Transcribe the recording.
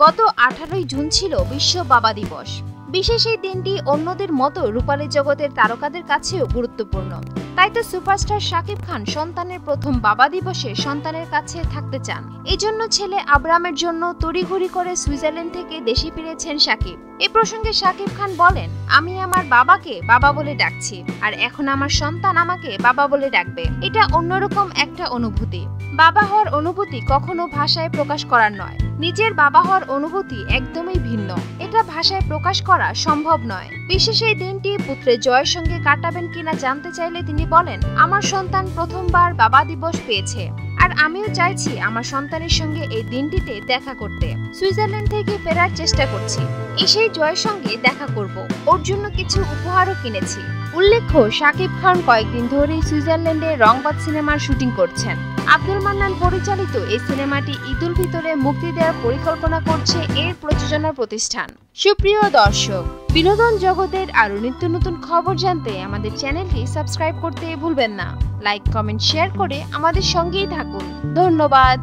গত আঠারোই জুন ছিল বিশ্ব বাবা দিবস। বিশেষ এই দিনটি অন্যদের মতো রূপালী জগতের তারকাদের কাছেও গুরুত্বপূর্ণ। তাই তো সুপারস্টার শাকিব খান সন্তানের প্রথম বাবা দিবসে সন্তানের কাছে থাকতে চান। এই জন্য ছেলে আব্রামের জন্য তড়িঘড়ি করে সুইজারল্যান্ড থেকে দেশে ফিরেছেন শাকিব। এ প্রসঙ্গে শাকিব খান বলেন, আমি আমার বাবাকে বাবা বলে ডাকছি, আর এখন আমার সন্তান আমাকে বাবা বলে ডাকবে। এটা অন্যরকম একটা অনুভূতি। বাবা হওয়ার অনুভূতি কখনো ভাষায় প্রকাশ করার নয়। নিজের বাবা হওয়ার অনুভূতি একদমই ভিন্ন। এটা ভাষায় প্রকাশ করা সম্ভব নয়। বিশেষ এই দিনটি পুত্রের জয়ের সঙ্গে কাটাবেন কিনা জানতে চাইলে তিনি বলেন, আমার সন্তান প্রথমবার বাবা দিবস পেয়েছে আর আমিও চাইছি আমার সন্তানের সঙ্গে এই দিনটিতে দেখা করতে। সুইজারল্যান্ড থেকে ফেরার চেষ্টা করছি। এসেই জয়ের সঙ্গে দেখা করব। ওর জন্য কিছু উপহারও কিনেছি। উল্লেখ্য শাকিব খান কয়েকদিন ধরেই সুইজারল্যান্ডে রংবাদ সিনেমার শুটিং করছেন। আব্দুল মান্নান পরিচালিত এই সিনেমাটি ঈদুল ভিতরে মুক্তি দেওয়ার পরিকল্পনা করছে এর প্রযোজনা প্রতিষ্ঠান। সুপ্রিয় দর্শক, বিনোদন জগতের আরও নিত্য নতুন খবর জানতে আমাদের চ্যানেলটি সাবস্ক্রাইব করতে ভুলবেন না। লাইক, কমেন্ট, শেয়ার করে আমাদের সঙ্গেই থাকুন। ধন্যবাদ।